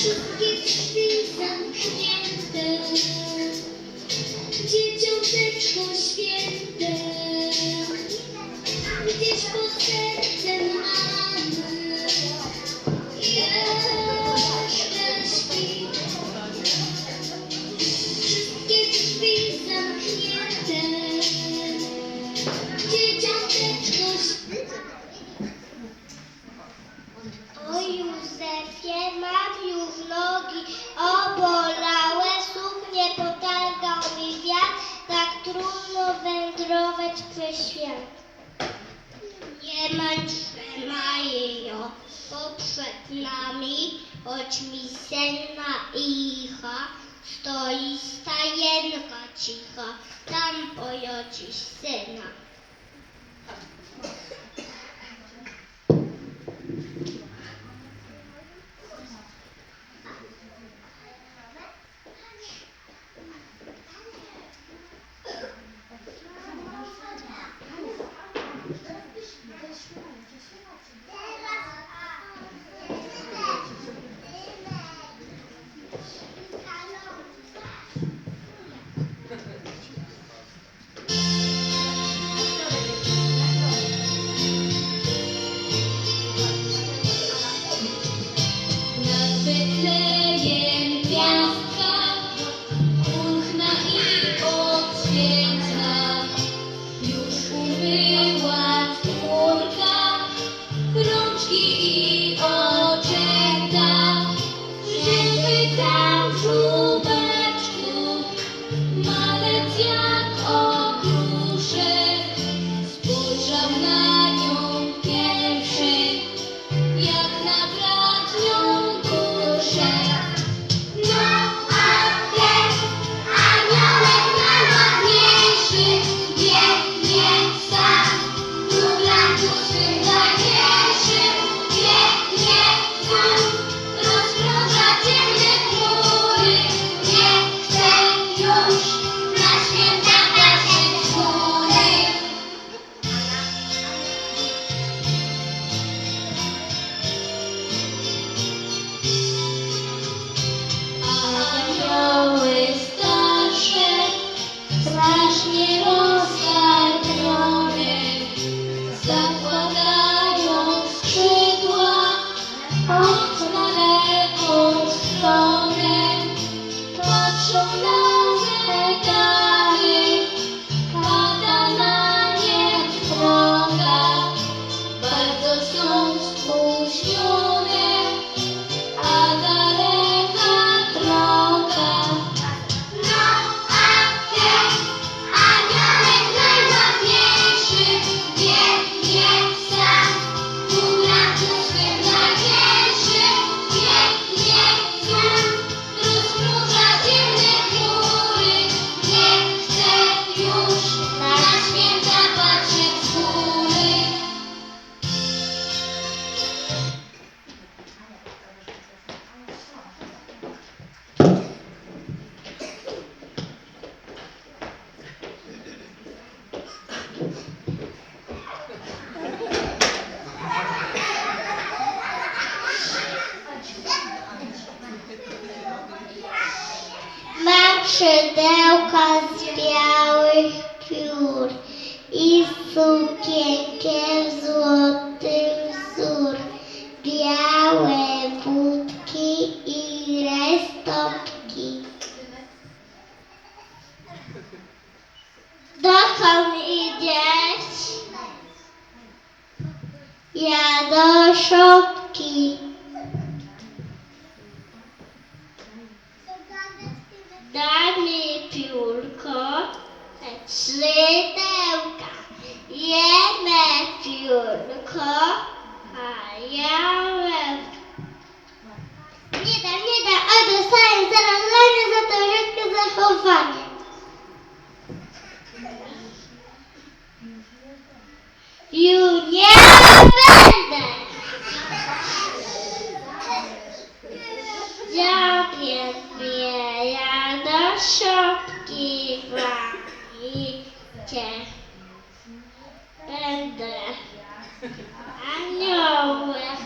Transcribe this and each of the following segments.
wszystkie drzwi zamknięte. Dzieciąteczko święte, gdzieś pod sercem stajenko cicho, tam pojodziś syna. dokąd idziesz? Ja do szopki. Daj mi piórko, szydełka. Jemy piórko, a ja Nie dam, nie dam, a dostaję zaraz za to rzadkie zachowanie. mówił nie będę. Zapiec mnie ja do szopki walicie. Będę aniołem.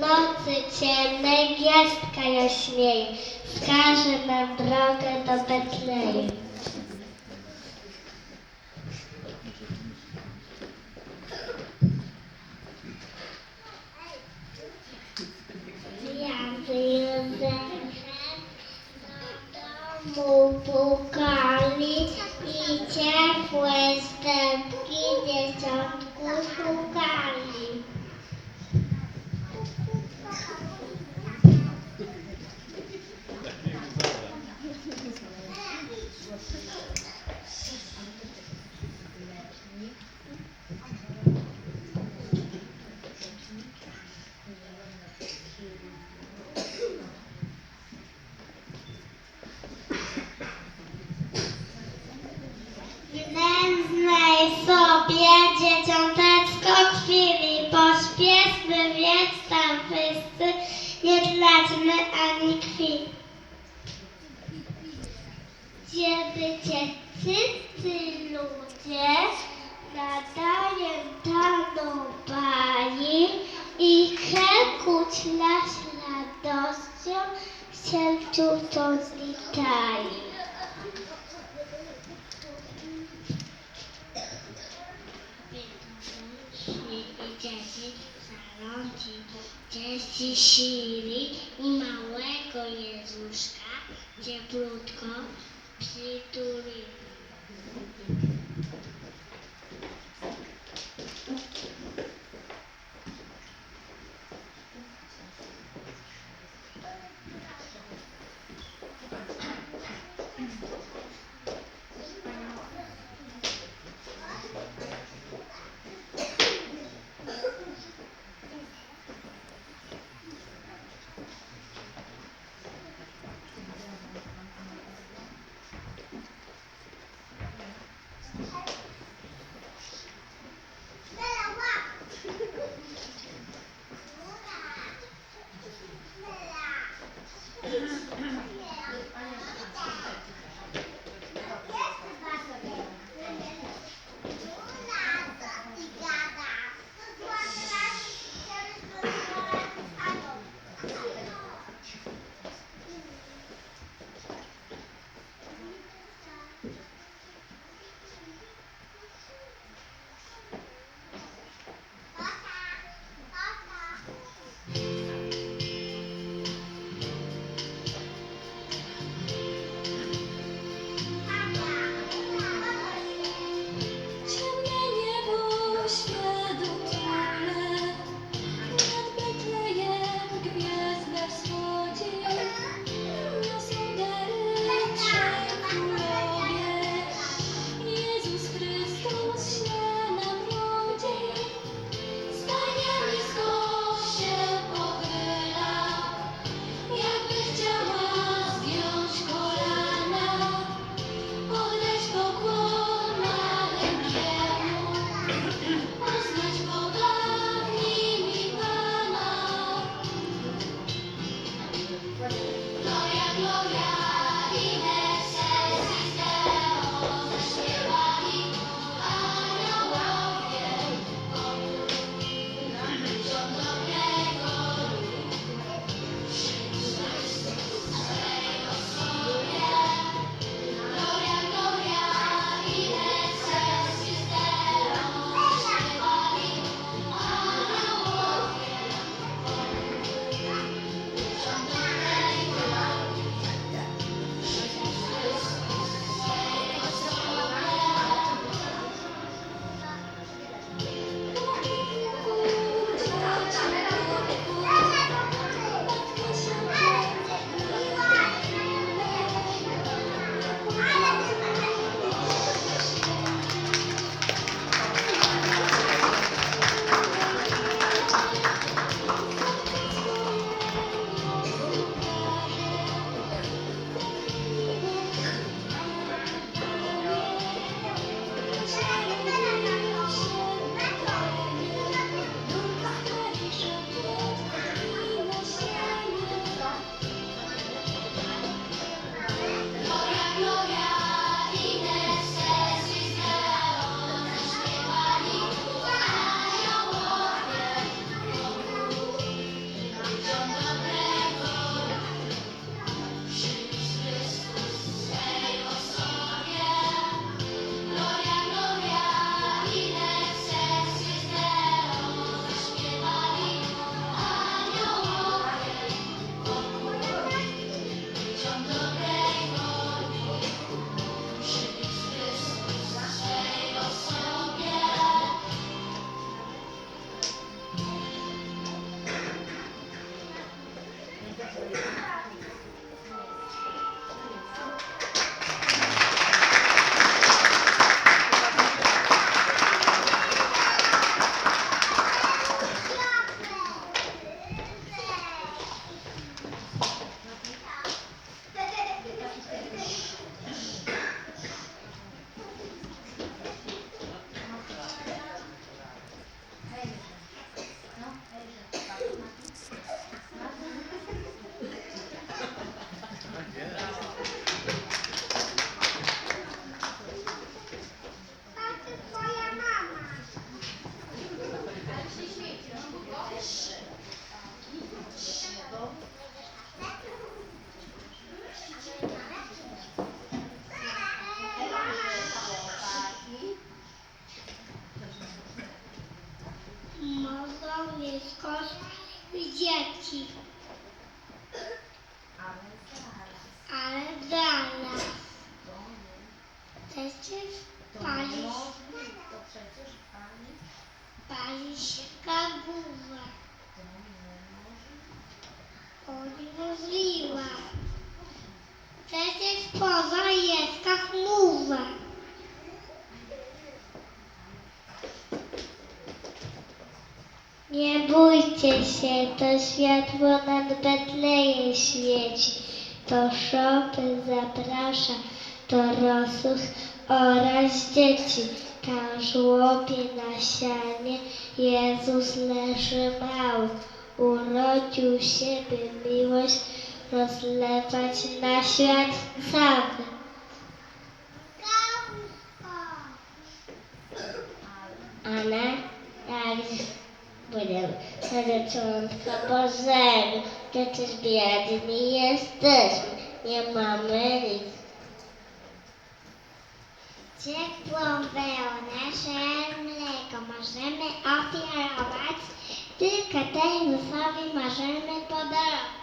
Nocy ciemnej gwiazdka jaśnieje, wskaże nam drogę do Betlejem. Gwiazdy Józefem do domu pukali i ciepłe stępki dzieciątku szukali. Wszyscy ludzie nadaję daną bani i krękuć nas radością się tu to zlitali. i dzieci zarądzi, dzieci sili i małego Jezuszka cieplutko przytuli. Thank you. Hallelujah. po zajezdkach tak mówę. Nie bójcie się, to światło nad Betlejem świeci, to szopy zaprasza dorosłych oraz dzieci. Tam żłobie na sianie Jezus leży mały, urodził się, by miłość rozlewać na świat cały. Ale jak będę serdecząca Bożego, przecież biedni jesteśmy, nie mamy nic. Ciepłą wełnę, że mleko możemy ofiarować, tylko tej lusowi możemy podarować.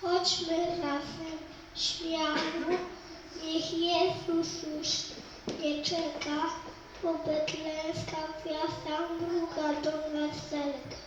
Chodźmy razem śmiało, niech Jezus już nie czeka, bo betlejska gwiazda mruga do weselka.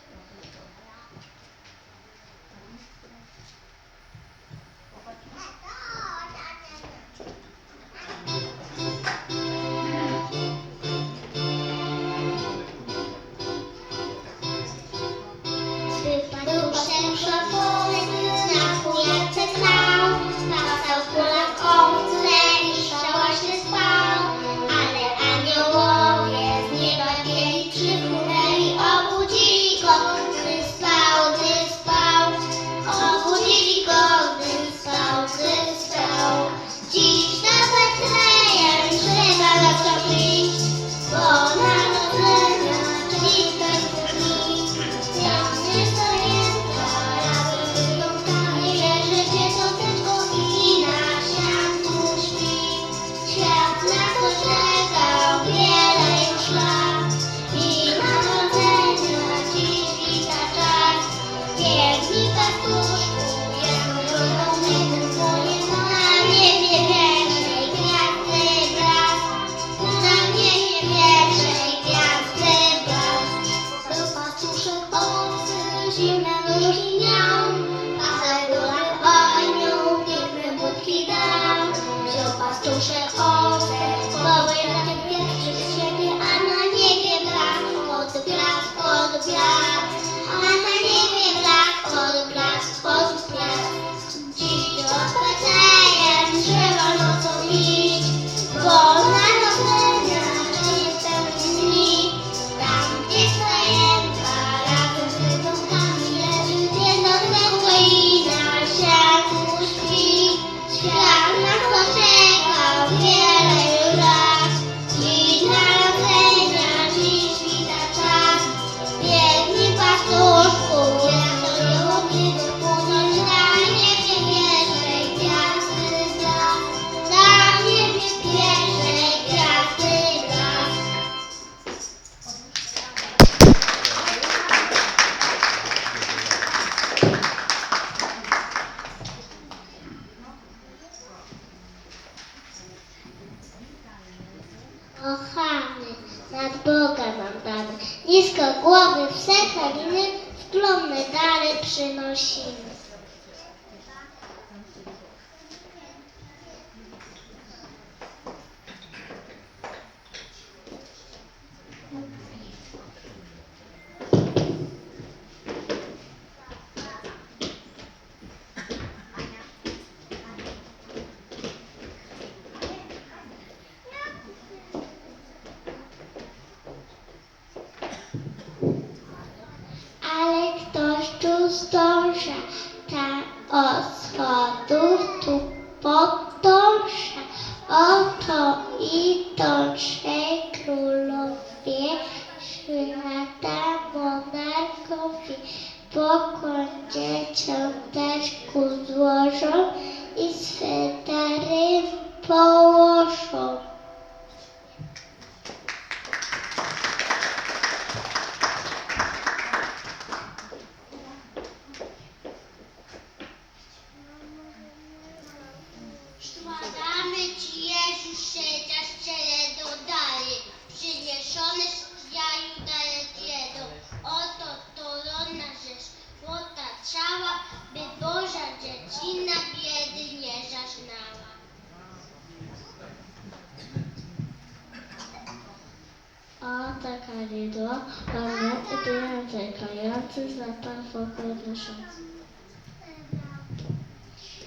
Russia.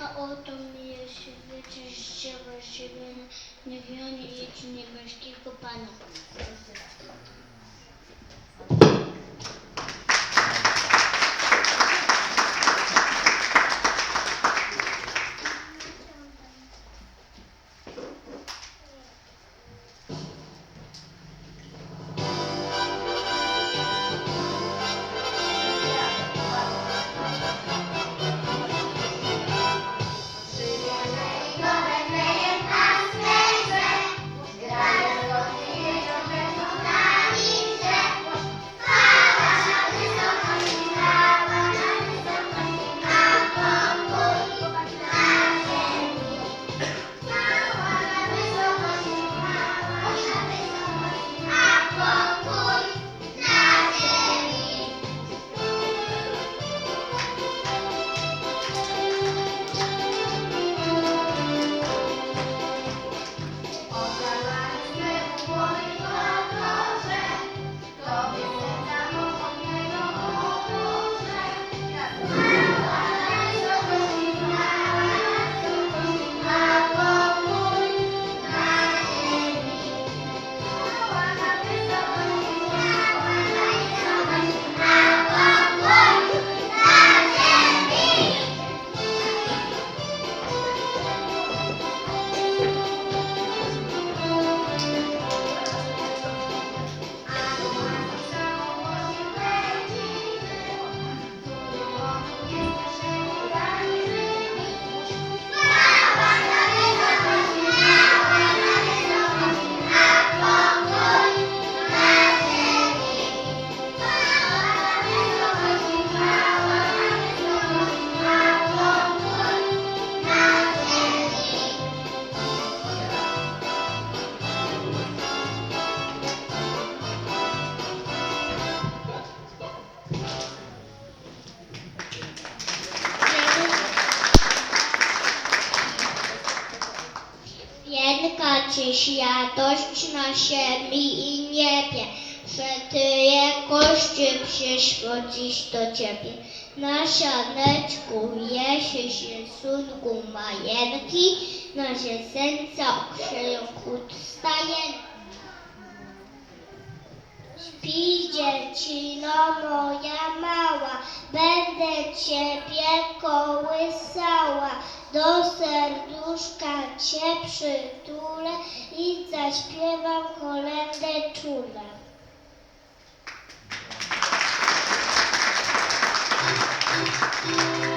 A oto mnie się wyczyściła siebie niewionie dzieci niebieskiego Pana. Na ziemi i niebie, że Ty jakości przyszłodzisz do Ciebie. Na sianeczku jesie się sunku majenki, na serca okrzeją chód stajenki. Śpi dziecino moja mała, będę ciebie kołysała, do serduszka cię przytulę i zaśpiewam kolędę czule. Lulejże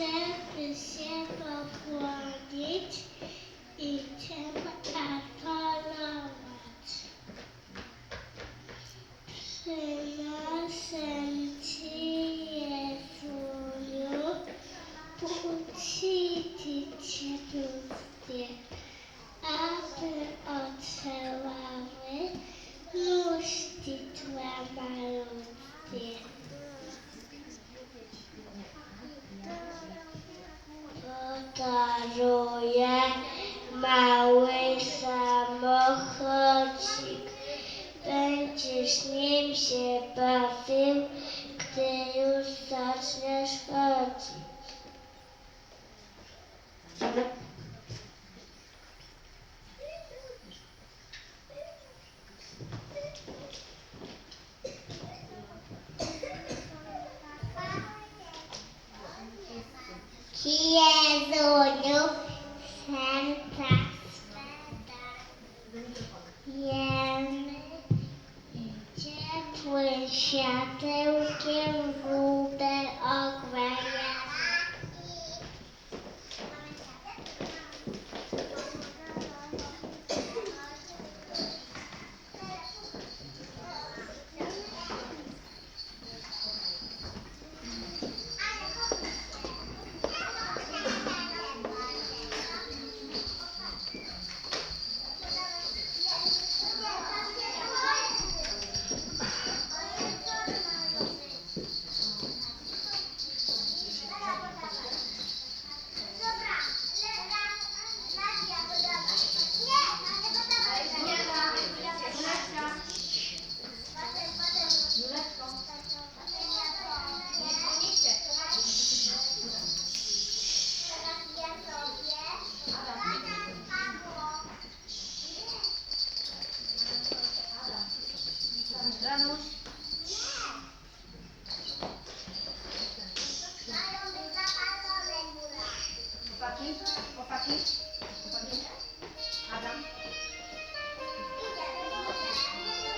Chcemy się pokłonić i Cię